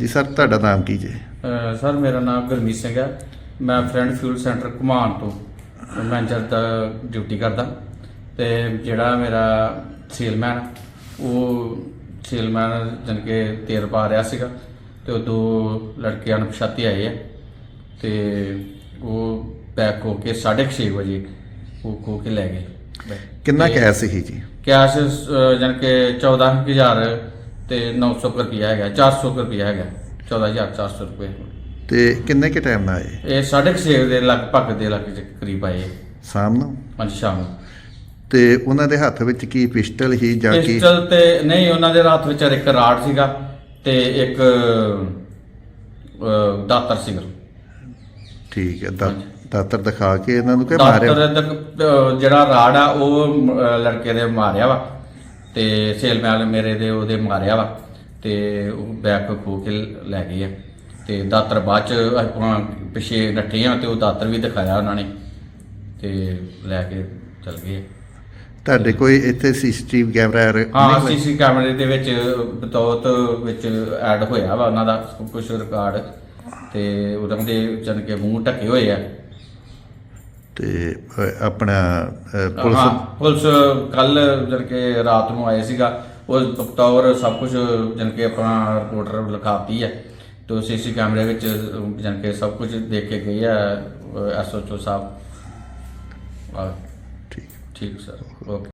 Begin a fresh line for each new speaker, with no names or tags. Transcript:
ਜੀ ਸਰ ਤੁਹਾਡਾ ਨਾਮ ਕੀ ਜੀ?
ਅਹ ਸਰ ਮੇਰਾ ਨਾਮ ਗੁਰਮੀਤ ਸਿੰਘ ਹੈ। ਮੈਂ ਫਰੈਂਡ ਫਿਊਲ ਸੈਂਟਰ ਘੁਮਾਣ ਤੋਂ ਮੈਨੇਜਰ ਦਾ ਡਿਊਟੀ ਕਰਦਾ। ਤੇ ਜਿਹੜਾ ਮੇਰਾ ਸੇਲਮੈਨ ਉਹ ਸੇਲਮੈਨ ਜਨ ਕੇ ਤੇਲ ਪਾ ਰਿਹਾ ਸੀਗਾ ਤੇ ਉਹ ਦੋ ਲੜਕੇ ਅਣਪਛਾਤੇ ਆਏ ਆ। ਤੇ ਉਹ ਪੈਕ ਹੋ ਕੇ 6:30 ਵਜੇ ਉਹ ਖੋ ਕੇ ਲੈ ਗਏ।
ਕਿੰਨਾ ਕੈਸ਼ ਸੀ ਜੀ?
ਕੈਸ਼ ਜਨ ਕੇ 14000 ਤੇ 900 ਰੁਪਇਆ ਹੈਗਾ 400 ਰੁਪਇਆ ਹੈਗਾ 14400 ਰੁਪਏ।
ਤੇ ਕਿੰਨੇ ਕੇ ਟਾਈਮ ਨਾਲ ਆਏ?
ਇਹ 6:30 ਦੇ ਲਗਭਗ ਦੇ ਲੱਗ ਕਰੀਬ ਆਏ।
ਸ਼ਾਮ ਨੂੰ?
ਪੰਜ ਸ਼ਾਮ ਨੂੰ।
ਤੇ ਉਹਨਾਂ ਦੇ ਹੱਥ ਵਿੱਚ ਕੀ ਪਿਸਟਲ ਹੀ ਜਾਂ ਕੀ?
ਪਿਸਟਲ ਤੇ ਨਹੀਂ ਉਹਨਾਂ ਦੇ ਹੱਥ ਵਿੱਚ ਇੱਕ ਰਾਡ ਸੀਗਾ ਤੇ ਇੱਕ ਦਾਤਰ ਸੀਗਾ।
ਠੀਕ ਹੈ ਦਾਤਰ ਦਿਖਾ ਕੇ ਇਹਨਾਂ ਨੂੰ ਕਿ ਮਾਰਿਆ?
ਦਾਤਰ ਜਿਹੜਾ ਰਾਡ ਆ ਉਹ ਲੜਕੇ ਦੇ ਮਾਰਿਆ ਵਾ। ਤੇ ਸੇਲਮੈਨ ਮੇਰੇ ਦੇ ਉਹਦੇ ਮਾਰਿਆ ਵਾ ਤੇ ਉਹ ਬੈਗ ਖੋ ਕੇ ਲੈ ਗਏ ਆ। ਤੇ ਦਾਤਰ ਬਾਅਦ ਚ ਆਪਾਂ ਪਿਛੇ ਨੱਠੇ ਆ ਤੇ ਉਹ ਦਾਤਰ ਵੀ ਦਿਖਾਇਆ ਉਹਨਾਂ ਨੇ ਤੇ ਲੈ ਕੇ ਚਲ ਗਏ
ਤੁਹਾਡੇ ਕੋਈ ਇੱਥੇ ਸੀਸੀਟੀਵੀ ਕੈਮਰਾ
ਹਾਂ? ਸੀਸੀ ਕੈਮਰੇ ਦੇ ਵਿੱਚ ਬਤੌਤ ਵਿੱਚ ਐਡ ਹੋਇਆ ਵਾ ਉਹਨਾਂ ਦਾ ਕੁਝ ਰਿਕਾਰਡ ਤੇ ਉਹਨਾਂ ਦੇ ਜਨ ਕੇ ਮੂੰਹ ਢੱਕੇ ਹੋਏ ਆ।
ਤੇ ਅ, ਆਪਣਾ ਅ, ਪੁਲਿਸ
ਹਾਂ ਪੁਲਿਸ ਕੱਲ ਜਨ ਕੇ ਰਾਤ ਨੂੰ ਆਏ ਸੀਗਾ ਉਹ ਬਤੌਰ ਸਭ ਕੁਝ ਜਨ ਕੇ ਆਪਣਾ ਰਿਪੋਰਟਰ ਲਿਖਾਤੀ ਹੈ ਤੇ ਸੀਸੀ ਕੈਮਰੇ ਵਿੱਚ ਜਨ ਕੇ ਸਭ ਕੁਝ ਦੇਖ ਕੇ ਗਏ ਆ ਐਸਓਚਓ ਸਾਹਿਬ। ਆ,
ਠੀਕ।
ਠੀਕ ਸਰ ਓਕੇ